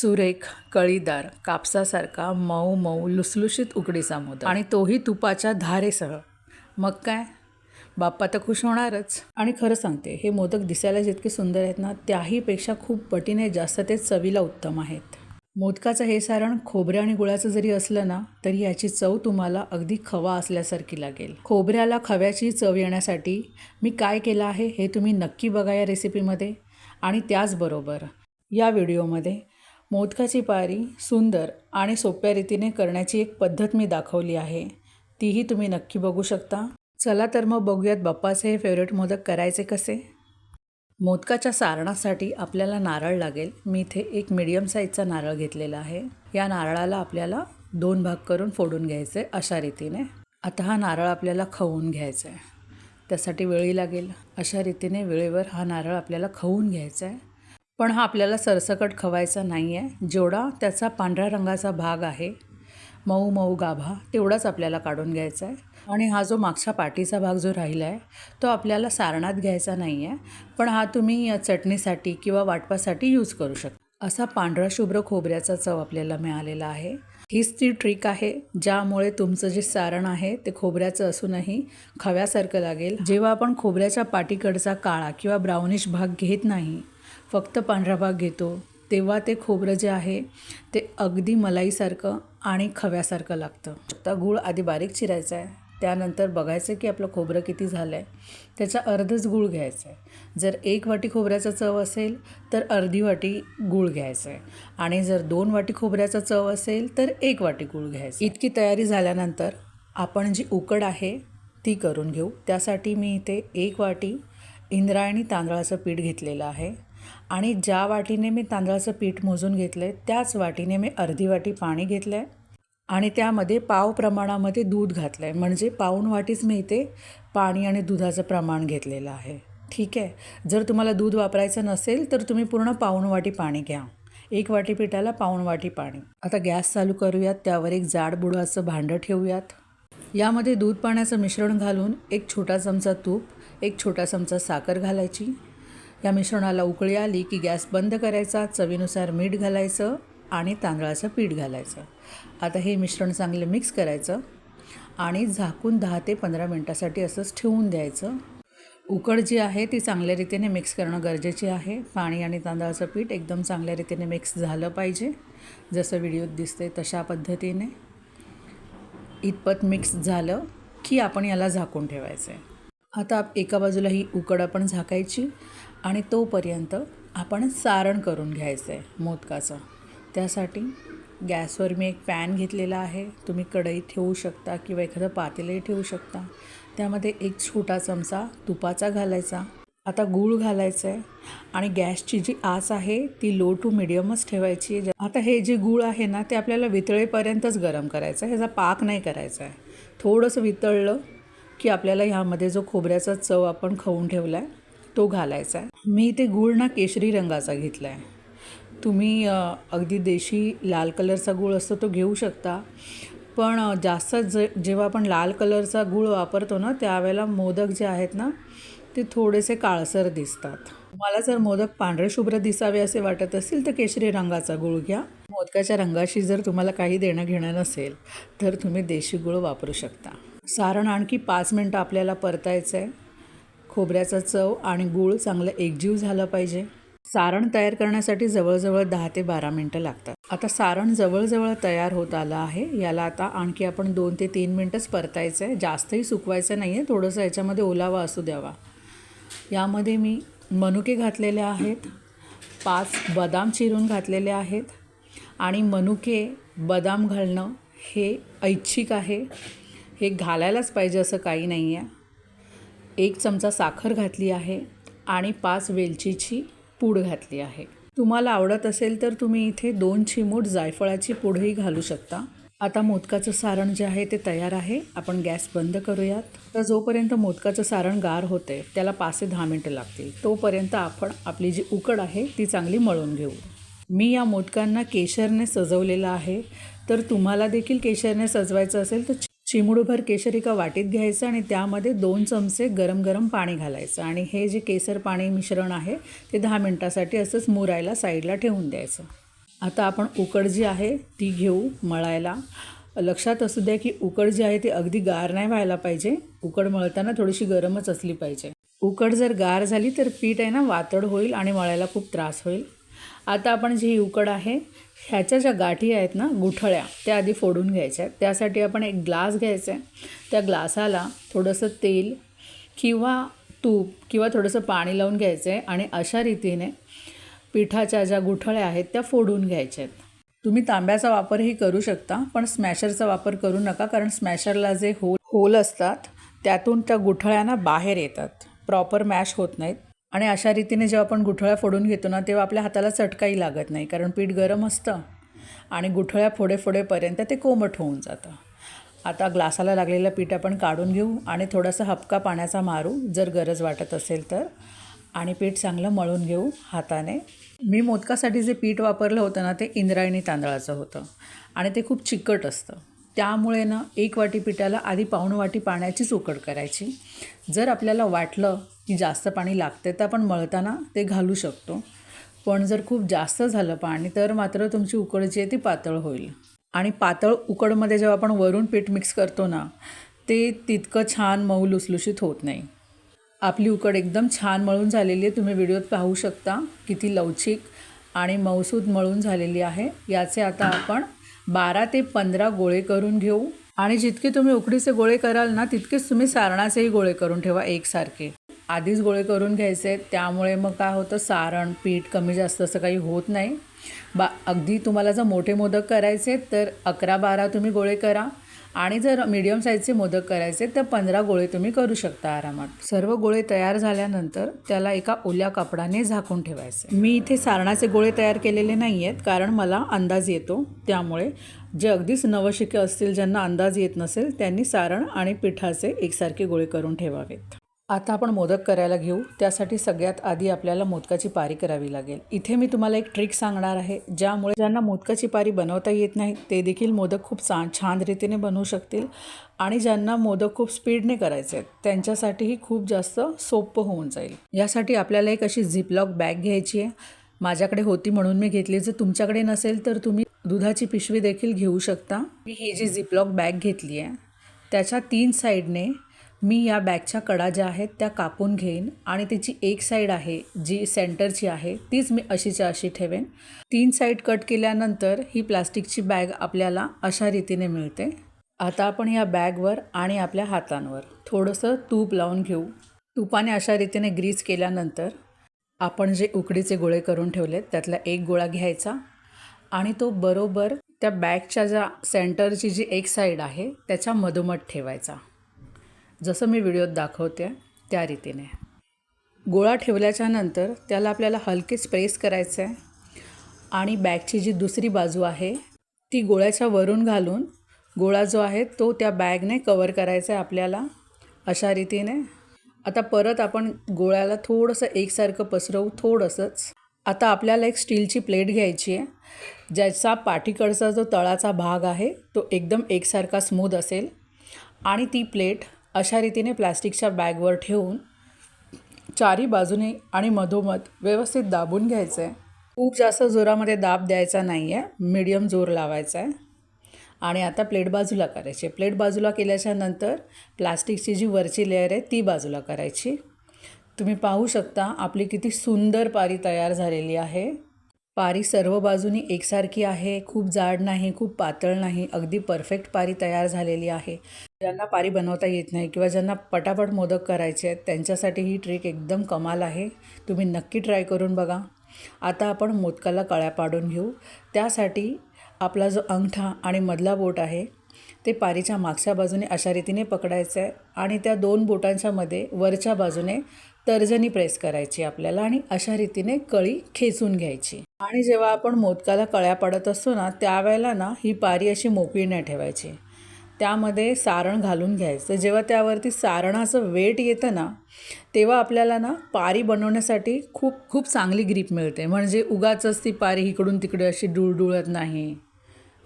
सुरेख कळीदार कापसासारखा मऊ मऊ लुसलुशीत उकडीचा मोदक. आणि तोही तुपाच्या धारेसह. मग काय? बाप्पा तर खुश होणारच. आणि खरं सांगते हे मोदक दिसायला जितके सुंदर आहेत ना त्याहीपेक्षा खूप पटीने जास्त ते चवीला उत्तम आहेत. मोदकाचं हे सारण खोबरे आणि गुळाचं जरी असलं ना तरी याची चव तुम्हाला अगदी खवा असल्यासारखी लागेल. खोबऱ्याला खव्याची चव येण्यासाठी मी काय केलं आहे हे तुम्ही नक्की बघा या रेसिपीमध्ये आणि त्याचबरोबर या व्हिडिओमध्ये मोदकाची पारी सुंदर आणि सोप्या रीतीने करण्याची एक पद्धत मी दाखवली आहे. तीही तुम्ही नक्की बघू शकता. चला तर मग बघूयात बाप्पाचे हे फेवरेट मोदक करायचे कसे? मोदकाच्या सारणासाठी आपल्याला नारळ लागेल. मी इथे एक मिडियम साईजचा नारळ घेतलेला आहे. या नारळाला आपल्याला दोन भाग करून फोडून घ्यायचे आहे अशा रीतीने. आता हा नारळ आपल्याला खवून घ्यायचा आहे. त्यासाठी वेळी लागेल. अशा रीतीने वेळेवर हा नारळ आपल्याला खवून घ्यायचा आहे. पण हा आपल्याला सरसकट खवायचा नाही आहे. जेवढा त्याचा पांढऱ्या रंगाचा भाग आहे मऊ मऊ गाभा तेवढाच आपल्याला काढून घ्यायचा आहे. आणि हा जो मागच्या पाठीचा भाग जो राहिला आहे तो आपल्याला सारणात घ्यायचा नाही आहे. पण हा तुम्ही या चटणीसाठी किंवा वाटपासाठी यूज करू शकता. असा पांढरा शुभ्र खोबऱ्याचा चव आपल्याला मिळालेला आहे. हीच ती ट्रिक आहे ज्यामुळे तुमचं जे सारण आहे ते खोबऱ्याचं असूनही खव्यासारखं लागेल. जेव्हा आपण खोबऱ्याच्या पाठीकडचा काळा किंवा ब्राउनिश भाग घेत नाही फक्त पांढरा भाग घेतो तेव्हा ते खोबरं जे आहे ते अगदी मलाईसारखं आणि खव्यासारखं लागतं. आता गूळ आधी बारीक चिरायचा आहे त्यानंतर बघायचं की आपलं खोबरं किती झालं आहे त्याचा अर्धच गूळ घ्यायचं आहे जर एक वाटी खोबऱ्याचा चव असेल तर अर्धी वाटी गूळ घ्यायचं आहे आणि जर दोन वाटी खोबऱ्याचा चव असेल तर एक वाटी गूळ घ्यायचं इतकी तयारी झाल्यानंतर आपण जी उकड आहे ती करून घेऊ. त्यासाठी मी इथे एक वाटी इंद्रायणी तांदळाचं पीठ घेतलेलं आहे. आणि ज्या वाटीने मी तांदळाचं पीठ मोजून घेतलं आहे त्याच वाटीने मी अर्धी वाटी पाणी घेतलं आहे आणि त्यामध्ये पाव प्रमाणामध्ये दूध घातलं आहे म्हणजे पाऊण वाटीच मी इथे पाणी आणि दुधाचं प्रमाण घेतलेलं आहे. ठीक आहे? जर तुम्हाला दूध वापरायचं नसेल तर तुम्ही पूर्ण पाऊण वाटी पाणी घ्या. एक वाटी पिठाला पाऊण वाटी पाणी. आता गॅस चालू करूयात. त्यावर एक जाड बुडाचं भांडं ठेवूयात. यामध्ये दूध पाण्याचं मिश्रण घालून एक छोटा चमचा तूप एक छोटा चमचा साखर घालायची. या मिश्रणाला उकळी आली की गॅस बंद करायचा चवीनुसार मीठ घालायचं आणि तांदळाचं पीठ घालायचं. आता हे मिश्रण चांगलं मिक्स करायचं आणि झाकून दहा ते पंधरा मिनटासाठी असंच ठेवून द्यायचं. उकड जी आहे ती चांगल्या रीतीने मिक्स करणं गरजेचे आहे. पाणी आणि तांदळाचं पीठ एकदम चांगल्या रीतीने मिक्स झालं पाहिजे. जसं व्हिडिओत दिसते तशा पद्धतीने. इतपत मिक्स झालं की आपण याला झाकून ठेवायचं आहे आता एका बाजूला ही उकड आपण झाकायची आणि तोपर्यंत आपण सारण करून घ्यायचं आहे मोदकाचं. त्यासाठी गॅसवर मी एक पॅन घेतलेला आहे. तुम्ही कढई ठेवू शकता किंवा एखादं पातेलंही ठेवू शकता. त्यामध्ये एक छोटा चमचा तुपाचा घालायचा. आता गूळ घालायचं आहे आणि गॅसची जी आस आहे ती लो टू मिडियमच ठेवायची आहे. आता हे जे गूळ आहे ना ते आपल्याला वितळेपर्यंतच गरम करायचं आहे ह्याचा पाक नाही करायचा आहे थोडंसं वितळलं की आपल्याला ह्यामध्ये जो खोबऱ्याचा चव आपण खाऊन ठेवला आहे तो घालायचा आहे. मी ते गूळ ना केशरी रंगाचा घेतला आहे तुम्ही अगदी देशी लाल कलरचा गूळ असतो तो घेऊ शकता. पण जास्त ज जेव्हा आपण लाल कलरचा गूळ वापरतो ना त्यावेळेला मोदक जे आहेत ना ते थोडेसे काळसर दिसतात. मला जर मोदक पांढरे शुभ्र दिसावे असे वाटत असेल तर केशरी रंगाचा गूळ घ्या. मोदकाच्या रंगाशी जर तुम्हाला काही देणं घेणं नसेल तर तुम्ही देशी गूळ वापरू शकता. सारण आणखी पाच मिनटं आपल्याला परतायचं आहे खोबऱ्याचा चव आणि गूळ चांगलं एकजीव झालं पाहिजे. सारण तयार करण्यासाठी जवळजवळ दहा ते बारा मिनटं लागतात. आता सारण जवळजवळ तयार होत आलं आहे. याला आता आणखी आपण दोन ते तीन मिनटंच परतायचं आहे जास्तही सुकवायचं नाही आहे थोडंसं याच्यामध्ये ओलावा असू द्यावा. यामध्ये मी मनुके घातलेले आहेत. पाच बदाम चिरून घातलेले आहेत. आणि मनुके बदाम घालणं हे ऐच्छिक आहे. हे घालायलाच पाहिजे असं काही नाही आहे एक चमचा साखर घातली आहे आणि पाच वेलचीची पूड घातली आहे. तुम्हाला आवडत असेल तर तुम्ही इथे दोन चिमूट जायफळाची पूडही घालू शकता. आता मोदकाचं सारण जे आहे ते तयार आहे. आपण गॅस बंद करूयात. तर जोपर्यंत मोदकाचं सारण गार होते त्याला पाच ते दहा मिनटं लागतील. तोपर्यंत आपण आपली जी उकड आहे ती चांगली मळून घेऊ. मी या मोदकांना केशरने सजवलेलं आहे. तर तुम्हाला देखील केशरने सजवायचं असेल तर चिमुडभर केशर एका वाटीत घ्यायचं आणि त्यामध्ये दोन चमचे गरम गरम पाणी घालायचं. आणि हे जे केसर पाणी मिश्रण आहे ते दहा मिनटासाठी असंच मुरायला साईडला ठेवून द्यायचं. आता आपण उकड जी आहे ती घेऊ मळायला. लक्षात असू द्या की उकड जी आहे ती अगदी गार नाही व्हायला पाहिजे. उकड मळताना थोडीशी गरमच असली पाहिजे. उकड जर गार झाली तर पीठ आहे ना वातड होईल आणि मळायला खूप त्रास होईल. आता आपण जी उकड आहे ह्याच्या ज्या गाठी आहेत ना गुठळ्या त्या आधी फोडून घ्यायच्या आहेत. त्यासाठी आपण एक ग्लास घ्यायचा आहे. त्या ग्लासाला थोडंसं तेल किंवा तूप किंवा थोडंसं पाणी लावून घ्यायचं आहे आणि अशा रीतीने पिठाच्या ज्या गुठळ्या आहेत त्या फोडून घ्यायच्या आहेत. तुम्ही तांब्याचा वापरही करू शकता पण स्मॅशरचा वापर करू नका कारण स्मॅशरला जे होल होल असतात त्यातून त्या गुठळ्यांना बाहेर येतात. प्रॉपर मॅश होत नाहीत. आणि अशा रीतीने जेव्हा आपण गुठळ्या फोडून घेतो ना तेव्हा आपल्या हाताला चटकाही लागत नाही कारण पीठ गरम असतं आणि गुठळ्या फोडे फोडेपर्यंत ते कोमट होऊन जातं. आता ग्लासाला लागलेलं पीठ आपण काढून घेऊ आणि थोडासा हपका पाण्याचा मारू जर गरज वाटत असेल तर. आणि पीठ चांगलं मळून घेऊ हाताने. मी मोदकासाठी जे पीठ वापरलं होतं ना ते इंद्रायणी तांदळाचं होतं आणि ते खूप चिकट असतं. त्यामुळे ना एक वाटी पिठाला आधी पाऊण वाटी पाण्याचीच उकड करायची. जर आपल्याला वाटलं की जास्त पाणी लागते तर आपण मळताना ते घालू शकतो. पण जर खूप जास्त झालं पाणी तर मात्र तुमची उकड जी आहे ती पातळ होईल. आणि पातळ उकडमध्ये जेव्हा आपण वरून पीठ मिक्स करतो ना ते तितकं छान मऊ लुसलुशीत होत नाही. आपली उकड एकदम छान मळून झालेली आहे. तुम्ही व्हिडिओत पाहू शकता किती लवचिक आणि मऊसूद मळून झालेली आहे. याचे आता आपण बारा ते पंधरा गोळे करून घेऊ. आणि जितके तुम्ही उकडीचे गोळे कराल ना तितकेच तुम्ही सारणाचेही गोळे करून ठेवा एकसारखे. आधीच गोळे करून घ्यायचे त्यामुळे मग काय होतं सारण पीठ कमी जास्त असं काही होत नाही. बा अगदी तुम्हाला जर मोठे मोदक करायचे तर अकरा बारा तुम्ही गोळे करा आणि जर मीडियम साईजचे मोदक करायचे तर पंधरा गोळे तुम्ही करू शकता आरामात. सर्व गोळे तयार झाल्यानंतर त्याला एका ओल्या कापडाने झाकून ठेवायचे. मी इथे सारणाचे गोळे तयार केलेले नाही आहेत कारण मला अंदाज येतो. त्यामुळे जे अगदीच नवशिके असतील ज्यांना अंदाज येत नसेल त्यांनी सारण आणि पिठाचे एकसारखे गोळे करून ठेवावेत. आता आपण मोदक करायला घेऊ. त्यासाठी सगळ्यात आधी आपल्याला मोदकाची पारी करावी लागेल. इथे मी तुम्हाला एक ट्रिक सांगणार आहे. ज्यामुळे ज्यांना मोदकाची पारी बनवता येत नाही ते देखील मोदक खूप चा छान रीतीने बनवू शकतील. आणि ज्यांना मोदक खूप स्पीडने करायचे आहेत त्यांच्यासाठीही खूप जास्त सोपं होऊन जाईल. यासाठी आपल्याला एक अशी झिपलॉक बॅग घ्यायची आहे. माझ्याकडे होती म्हणून मी घेतली. जर तुमच्याकडे नसेल तर तुम्ही दुधाची पिशवी देखील घेऊ शकता. मी ही जी झिपलॉक बॅग घेतली आहे त्याच्या तीन साईडने मी या बॅगच्या कडा ज्या आहेत त्या कापून घेईन आणि त्याची एक साईड आहे जी सेंटरची आहे तीच मी अशीच्या अशी ठेवेन. तीन साईड कट केल्यानंतर ही प्लास्टिकची बॅग आपल्याला अशा रीतीने मिळते. आता आपण या बॅगवर आणि आपल्या हातांवर थोडंसं तूप लावून घेऊ. तुपाने अशा रीतीने ग्रीस केल्यानंतर आपण जे उकडीचे गोळे करून ठेवलेत त्यातला एक गोळा घ्यायचा आणि तो बरोबर त्या बॅगच्या ज्या सेंटरची जी एक साईड आहे त्याच्या मधोमध ठेवायचा. जसं मी व्हिडिओत दाखवते त्या रीतीने. गोळा ठेवल्याच्या नंतर त्याला आपल्याला हलकेच प्रेस करायचं आहे आणि बॅगची जी दुसरी बाजू आहे ती गोळ्याच्या वरून घालून गोळा जो आहे तो त्या बॅगने कवर करायचा आहे आपल्याला अशा रीतीने. आता परत आपण गोळ्याला थोडंसं एकसारखं पसरवू थोडंसंच. आता आपल्याला एक स्टीलची प्लेट घ्यायची आहे ज्याचा पाठीकडचा जो तळाचा भाग आहे तो एकदम एकसारखा स्मूथ असेल आणि ती प्लेट अशा रीतीने प्लॅस्टिकच्या बॅगवर ठेवून चारी बाजूने आणि मधोमध व्यवस्थित दाबून घ्यायचं. आहे खूप जास्त जोरामध्ये दाब द्यायचा नाही आहे मीडियम जोर लावायचा आहे. आणि आता प्लेट बाजूला करायची प्लेट बाजूला केल्याच्यानंतर प्लास्टिकची जी वरची लेअर आहे ती बाजूला करायची तुम्ही पाहू शकता आपली किती सुंदर पारी तयार झालेली आहे. पारी सर्व बाजूनी एकसारखी आहे. खूप जाड नाही खूप पातळ नाही. अगदी परफेक्ट पारी तयार झालेली आहे. ज्यांना पारी बनवता येत नाही किंवा ज्यांना पटापट मोदक करायचे आहेत त्यांच्यासाठी ही ट्रिक एकदम कमाल आहे. तुम्ही नक्की ट्राय करून बघा. आता आपण मोदकाला कळ्या पाडून घेऊ. त्यासाठी आपला जो अंगठा आणि मधला बोट आहे ते पारीच्या मागच्या बाजूने अशा रीतीने पकडायचं आहे आणि त्या दोन बोटांच्या मध्ये वरच्या बाजूने तर्जनी प्रेस करायची आपल्याला आणि अशा रीतीने कळी खेचून घ्यायची. आणि जेव्हा आपण मोदकाला कळ्या पाडत असतो ना त्यावेळेला ना ही पारी अशी मोकळी नाही ठेवायची. त्यामध्ये सारण घालून घ्यायचं. जेव्हा त्यावरती सारणाचं वेट येतं ना तेव्हा आपल्याला ना पारी बनवण्यासाठी खूप खूप चांगली ग्रीप मिळते. म्हणजे उगाचच ती पारी इकडून तिकडे अशी डुळडुळत नाही.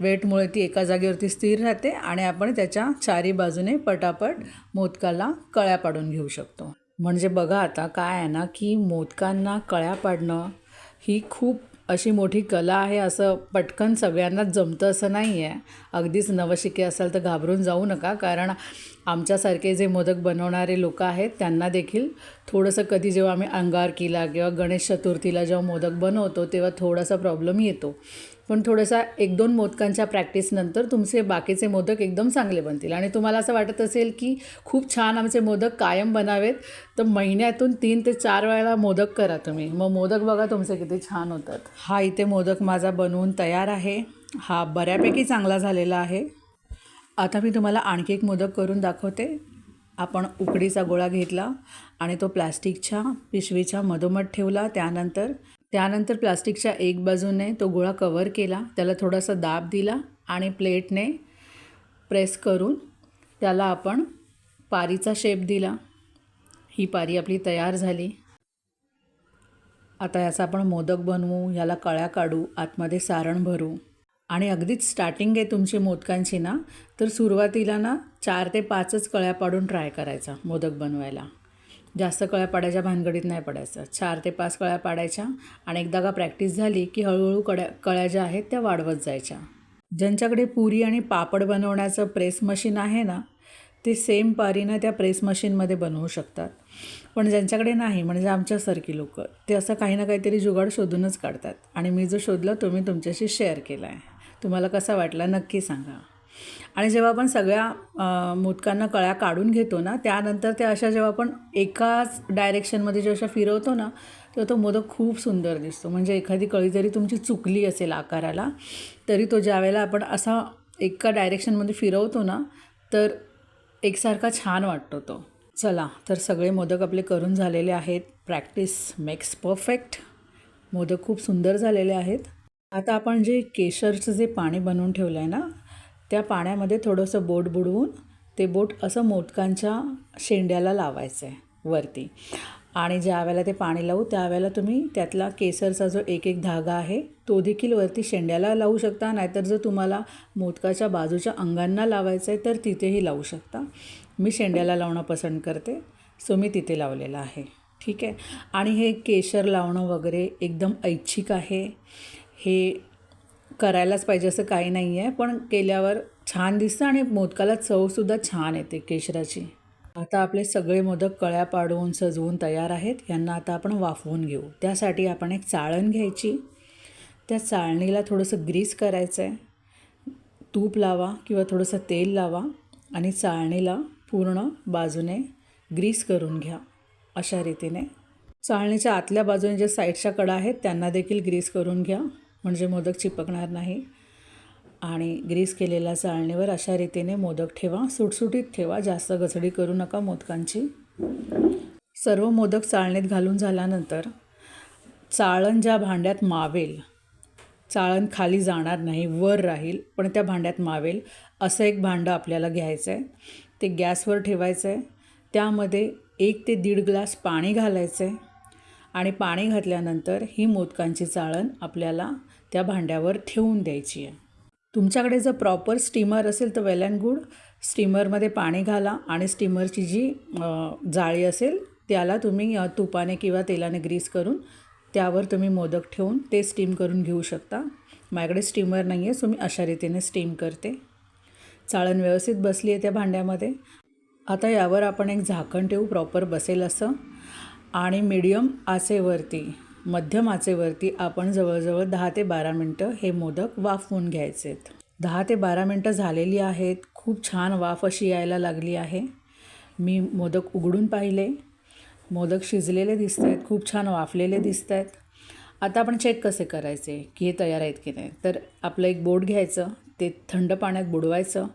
वेटमुळे ती एका जागेवरती स्थिर राहते आणि आपण त्याच्या चारी बाजूने पटापट मोदकाला कळ्या पाडून घेऊ शकतो. म्हणजे बघा आता काय आहे ना की मोदकांना कळ्या पाडणं ही खूप अशी मोठी कला आहे असं पटकन सगळ्यांनाच जमतं असं नाही आहे. अगदीच नवशिके असाल तर घाबरून जाऊ नका कारण आमच्यासारखे जे मोदक बनवणारे लोक आहेत त्यांना देखील थोडंसं कधी जेव्हा आम्ही अंगारकीला किंवा गणेश चतुर्थीला जेव्हा मोदक बनवतो तेव्हा थोडासा प्रॉब्लेम येतो. पण थोडासा एक दोन मोदकांच्या प्रॅक्टिसनंतर तुमचे बाकीचे मोदक एकदम चांगले बनतील. आणि तुम्हाला असं वाटत असेल की खूप छान आमचे मोदक कायम बनावेत तर महिन्यातून तीन ते चार वेळेला मोदक करा तुम्ही. मग मोदक बघा तुमचे किती छान होतात. हा इथे मोदक माझा बनवून तयार आहे. हा बऱ्यापैकी चांगला झालेला आहे. आता मी तुम्हाला आणखी एक मोदक करून दाखवते. आपण उकडीचा गोळा घेतला आणि तो प्लॅस्टिकच्या पिशवीच्या मधोमध ठेवला. त्यानंतर त्यानंतर प्लास्टिकच्या एक बाजूने तो गोळा कवर केला त्याला थोडासा दाब दिला आणि प्लेटने प्रेस करून त्याला आपण पारीचा शेप दिला. ही पारी आपली तयार झाली. आता याचा आपण मोदक बनवू याला कळ्या काढू आतमध्ये सारण भरू. आणि अगदीच स्टार्टिंग आहे तुमची मोदकांची ना तर सुरुवातीला ना चार ते पाचच कळ्या पाडून ट्राय करायचा मोदक बनवायला. जास्त कळ्या पाडायच्या भानगडीत नाही पडायचं. चार ते पाच कळ्या पाडायच्या आणि एकदा का प्रॅक्टिस झाली की हळूहळू कड्या कळ्या ज्या आहेत त्या वाढवत जायच्या. ज्यांच्याकडे पुरी आणि पापड बनवण्याचं प्रेस मशीन आहे ना ते सेम पारीनं त्या प्रेस मशीनमध्ये बनवू शकतात. पण ज्यांच्याकडे नाही म्हणजे आमच्यासारखी लोक ते असं काही ना काहीतरी जुगाड शोधूनच काढतात. आणि मी जो शोधला तो मी तुमच्याशी शेअर केला आहे तुम्हाला कसा वाटला नक्की सांगा. आणि जेव्हा आपण सगळ्या मोदकांना कळ्या काढून घेतो ना त्यानंतर त्या अशा जेव्हा आपण एकाच डायरेक्शनमध्ये जेव्हा अशा फिरवतो ना तेव्हा तो मोदक खूप सुंदर दिसतो. म्हणजे एखादी कळी जरी तुमची चुकली असेल आकाराला तरी तो ज्यावेळेला आपण असा एका डायरेक्शनमध्ये फिरवतो ना तर एकसारखा छान वाटतो तो. चला तर सगळे मोदक आपले करून झालेले आहेत. प्रॅक्टिस मेक्स परफेक्ट मोदक खूप सुंदर झालेले आहेत. आता आपण जे केशरचं जे पाणी बनवून ठेवलं आहे ना त्या पाण्यामध्ये थोडंसं बोट बुडवून ते बोट असं मोदकांच्या शेंड्याला लावायचं आहे वरती. आणि ज्या वेळेला ते पाणी लावू त्यावेळेला तुम्ही त्यातला केसरचा जो एक एक धागा आहे तो देखील वरती शेंड्याला लावू शकता. नाहीतर जर तुम्हाला मोदकाच्या बाजूच्या अंगांना लावायचं आहे तर तिथेही लावू शकता. मी शेंड्याला लावणं पसंत करते सो मी तिथे लावलेलं आहे. ठीक आहे? आणि हे केशर लावणं वगैरे एकदम ऐच्छिक आहे. हे करायलाच पाहिजे असं काही नाही आहे पण केल्यावर छान दिसतं आणि मोदकाला चवसुद्धा छान येते केशराची. आता आपले सगळे मोदक कळ्या पाडून सजवून तयार आहेत. यांना आता आपण वाफवून घेऊ. त्यासाठी आपण एक चाळण घ्यायची. त्या चाळणीला थोडंसं ग्रीस करायचं आहे तूप लावा किंवा थोडंसं तेल लावा आणि चाळणीला पूर्ण बाजूने ग्रीस करून घ्या अशा रीतीने. चाळणीच्या आतल्या बाजूने ज्या साईडच्या कडा आहेत त्यांना देखील ग्रीस करून घ्या. म्हणजे मोदक चिपकणार नाही. आणि ग्रीस केलेल्या चाळणीवर अशा रीतीने मोदक ठेवा सुटसुटीत ठेवा जास्त गचडी करू नका मोदकांची. सर्व मोदक चाळणीत घालून झाल्यानंतर चाळण ज्या भांड्यात मावेल चाळण खाली जाणार नाही वर राहील पण त्या भांड्यात मावेल असं एक भांडं आपल्याला घ्यायचं आहे ते गॅसवर ठेवायचं आहे त्यामध्ये एक ते दीड ग्लास पाणी घालायचं आहे आणि पाणी घातल्यानंतर ही मोदकांची चाळण आपल्याला त्या भांड्यावर ठेवून द्यायची आहे. तुमच्याकडे जर प्रॉपर स्टीमर असेल तर वेल अँड गुड स्टीमरमध्ये पाणी घाला आणि स्टीमरची जी जाळी असेल त्याला तुम्ही तुपाने किंवा तेलाने ग्रीस करून त्यावर तुम्ही मोदक ठेवून ते स्टीम करून घेऊ शकता. माझ्याकडे स्टीमर नाही आहे सो मी अशा रीतीने स्टीम करते. चाळण व्यवस्थित बसली आहे त्या भांड्यामध्ये. आता यावर आपण एक झाकण ठेवू प्रॉपर बसेल असं. आणि मीडियम आचेवरती. मध्यम आचेवरती आपण जवळजवळ दहा ते बारा मिनटं हे मोदक वाफवून घ्यायचे आहेत दहा ते बारा मिनटं झालेली आहेत. खूप छान वाफ अशी यायला लागली आहे. मी मोदक उघडून पाहिले. मोदक शिजलेले दिसत आहेत खूप छान वाफलेले दिसत आहेत आता आपण चेक कसे करायचे की हे तयार आहेत की नाही? तर आपलं एक बोट घ्यायचं ते थंड पाण्यात बुडवायचं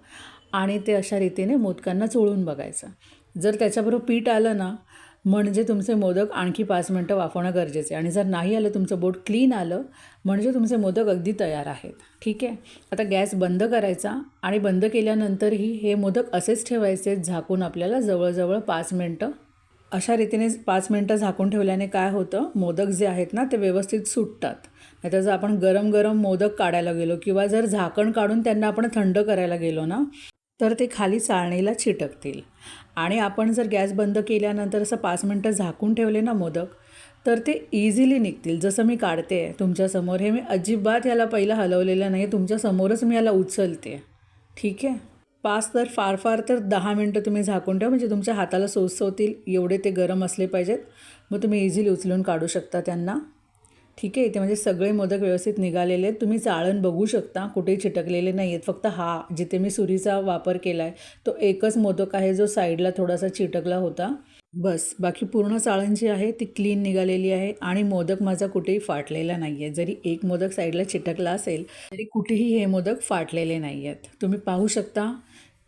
आणि ते अशा रीतीने मोदकांना चोळून बघायचं. जर त्याच्याबरोबर पीठ आलं ना म्हणजे तुमचे मोदक आणखी पाच मिनटं वाफवणं गरजेचं आहे. आणि जर नाही आलं तुमचं बोट क्लीन आलं म्हणजे तुमचे मोदक अगदी तयार आहेत. ठीक आहे? आता गॅस बंद करायचा आणि बंद केल्यानंतरही हे मोदक असेच ठेवायचे झाकून आपल्याला जवळजवळ पाच मिनटं. अशा रीतीने पाच मिनटं झाकून ठेवल्याने काय होतं? मोदक जे आहेत ना ते व्यवस्थित सुटतात. नाहीतर जर आपण गरम गरम मोदक काढायला गेलो किंवा जर झाकण काढून त्यांना आपण थंड करायला गेलो ना तर ते खाली चाळणीला चिटकतील. आणि आपण जर गॅस बंद केल्यानंतर असं पाच मिनटं झाकून ठेवले ना मोदक तर ते इझिली निघतील. जसं मी काढते आहे तुमच्यासमोर हे मी अजिबात याला पहिलं हलवलेलं नाही तुमच्यासमोरच मी याला उचलते. ठीक आहे? पाच तर फार फार तर दहा मिनटं तुम्ही झाकून ठेवा म्हणजे तुमच्या हाताला सोसवतील एवढे ते गरम असले पाहिजेत. मग तुम्ही इझिली उचलून काढू शकता त्यांना. ठीक आहे इथे म्हणजे सगळे मोदक व्यवस्थित निघालेले आहेत. तुम्ही चाळण बघू शकता कुठेही चिटकलेले नाही आहेत. फक्त हा जिथे मी सुरीचा वापर केला आहे तो एकच मोदक आहे जो साईडला थोडासा चिटकला होता. बस बाकी पूर्ण चाळण जी आहे ती क्लीन निघालेली आहे आणि मोदक माझा कुठेही फाटलेला नाही आहे जरी एक मोदक साईडला चिटकला असेल तरी कुठेही हे मोदक फाटलेले नाही आहेत. तुम्ही पाहू शकता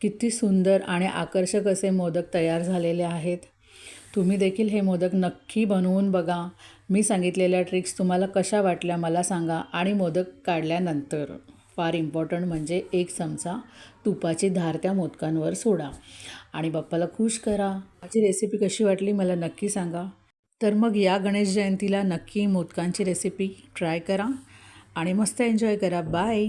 किती सुंदर आणि आकर्षक असे मोदक तयार झालेले आहेत. तुम्ही देखील हे मोदक नक्की बनवून बघा. मी सांगितलेल्या ट्रिक्स तुम्हाला कशा वाटल्या मला सांगा आणि मोदक काढल्यानंतर. फार इम्पॉर्टंट म्हणजे एक चमचा तुपाची धार त्या मोदकांवर सोडा. आणि बाप्पाला खुश करा. माझी रेसिपी कशी वाटली मला नक्की सांगा. तर मग या गणेश जयंतीला नक्की मोदकांची रेसिपी ट्राय करा. आणि मस्त एन्जॉय करा. बाय